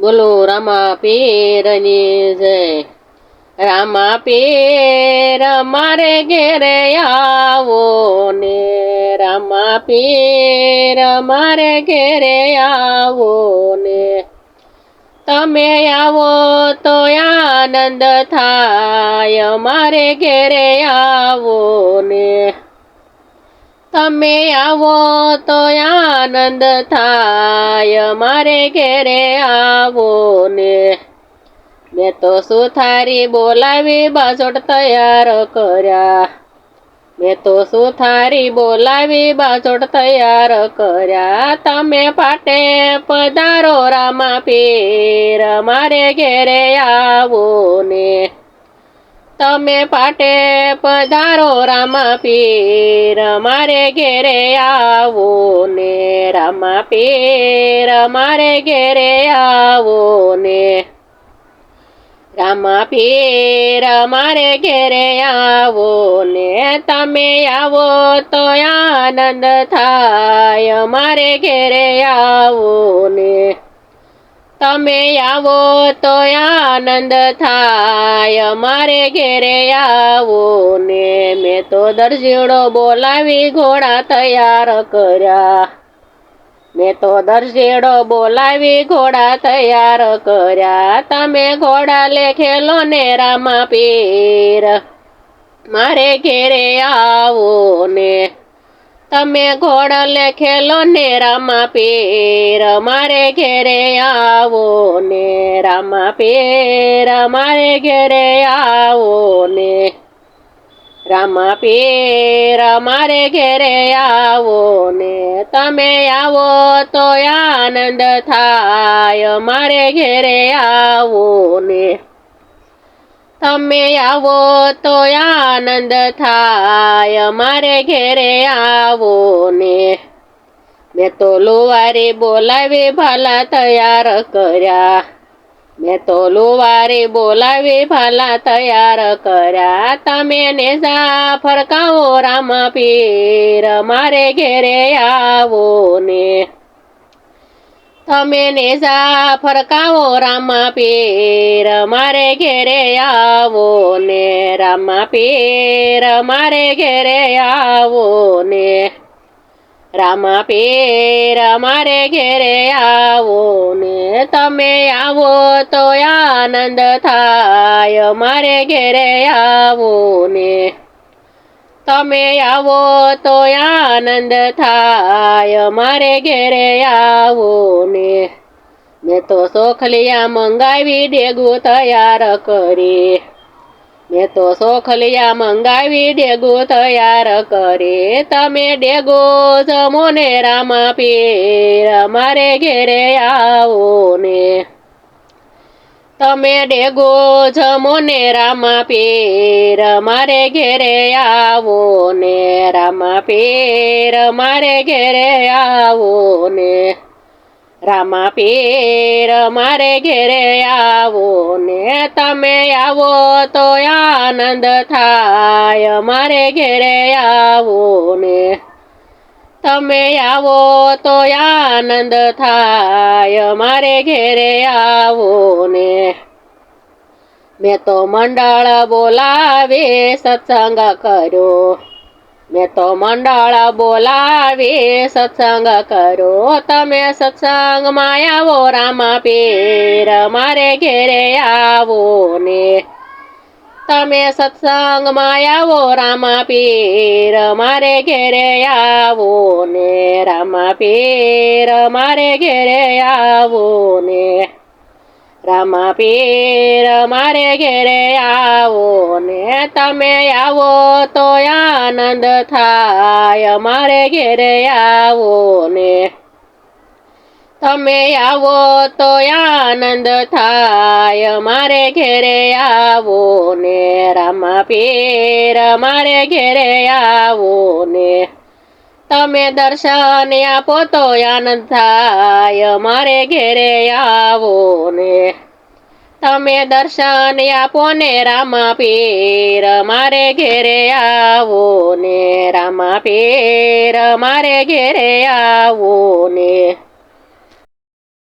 બોલો, રામા પીરની જય. રામા પીર, મારે ઘેરે આવો ને. રામા પીર, મારે ઘેરે આવો ને. તમે આવો તો આનંદ થાય, મારે ઘેરે આવો ને. તમે આવો તો આનંદ થાય, મારે ઘેરે આવો ને. મેં તો સુથારી બોલાવી, બાજોટ તૈયાર કર્યા. મેં તો સુથારી બોલાવી, બાજોટ તૈયાર કર્યા. તમે પાટે પધારો, રામા પીર, મારે ઘેરે આવો ને. તમે પાટે પધારો રામા પીર, મારે ઘેરે આવો ને. રામા પીર, મારે ઘેરે આવો ને. રામા પીર, મારે ઘેરે આવો ને. તમે આવો તો આનંદ થાય, મારે ઘેરે આવો ને. તમે આવો તો આનંદ થાય. મારે ઘેરે આવો ને મેં તો દરજીણો બોલાવી ઘોડા તૈયાર કર્યા. મેં તો દરજીડો બોલાવી ઘોડા તૈયાર કર્યા. તમે ઘોડા લેખેલો ને રામા પીર. મારે ઘેરે આવો ને તમે ઘોડા લેખેલો ને રામા પીર, મારે ઘેરે આવો ને રામા પીર, મારે ઘેરે આવો ને રામા પીર, મારે ઘેરે આવો ને. તમે આવો તો આનંદ થાય, મારે ઘેરે આવો ને. તમે આવો તો આનંદ થાય મારે ઘેરે આવો ને. મેં તો લુવારી બોલાવી ભાલા તૈયાર કર્યા. મેં તો લુવારી બોલાવી ભાલા તૈયાર કર્યા. તમે ને જા ફરકાવો રામ પીર મારે ઘેરે આવો ને. તમે ને જા ફરકાવો રામા પીર, મારે ઘેરે આવો ને. રામા પીર, મારે ઘેરે આવો ને. રામા પીર, મારે ઘેરે આવો ને. તમે આવો તો આનંદ થાય, મારે ઘેરે આવો ને. તમે આવો તો આનંદ થાય, મારે ઘેરે આવો ને. મેં તો સોખલિયા મંગાવી, ડેગું તૈયાર કરી. મેં તો સોખલિયા મંગાવી, ડેગું તૈયાર કરી. તમે ડેગો જમો ને રામા પીર, મારે ઘેરે આવો ને. તમે ડેગો જમો ને રામા પીર, મારે ઘેરે આવો ને રામા પીર, મારે ઘેરે આવો ને રામા પીર, મારે ઘેરે આવો ને તમે આવો તો આનંદ થાય, મારે ઘેરે આવો ને તમે આવો તો આનંદ થાય, મારે ઘેરે આવો ને. મેં તો મંડળ બોલાવી, સત્સંગ કર્યો મેં તો મંડળ બોલાવી, સત્સંગ કરો. તમે સત્સંગમાં આવો, રામા પીર, મારે ઘેરે આવો ને. તમે સત્સંગમાં આવો, રામા પીર મારે ઘેરે આવો ને, રામા પીર મારે ઘેરે આવો ને. રામા પીર મારે ઘેરે આવો ને, તમે આવો તો આનંદ થાય, મારે ઘેરે આવો ને. તમે આવો તો આનંદ થાય. મારે ઘેરે આવો ને રામા પીર. મારે ઘેરે આવો ને તમે દર્શન આપો તો આનંદ થાય. મારે ઘેરે આવો ને તમે દર્શન આપો ને રામા પીર. મારે ઘેરે આવો ને રામા પીર. મારે ઘેરે આવો ને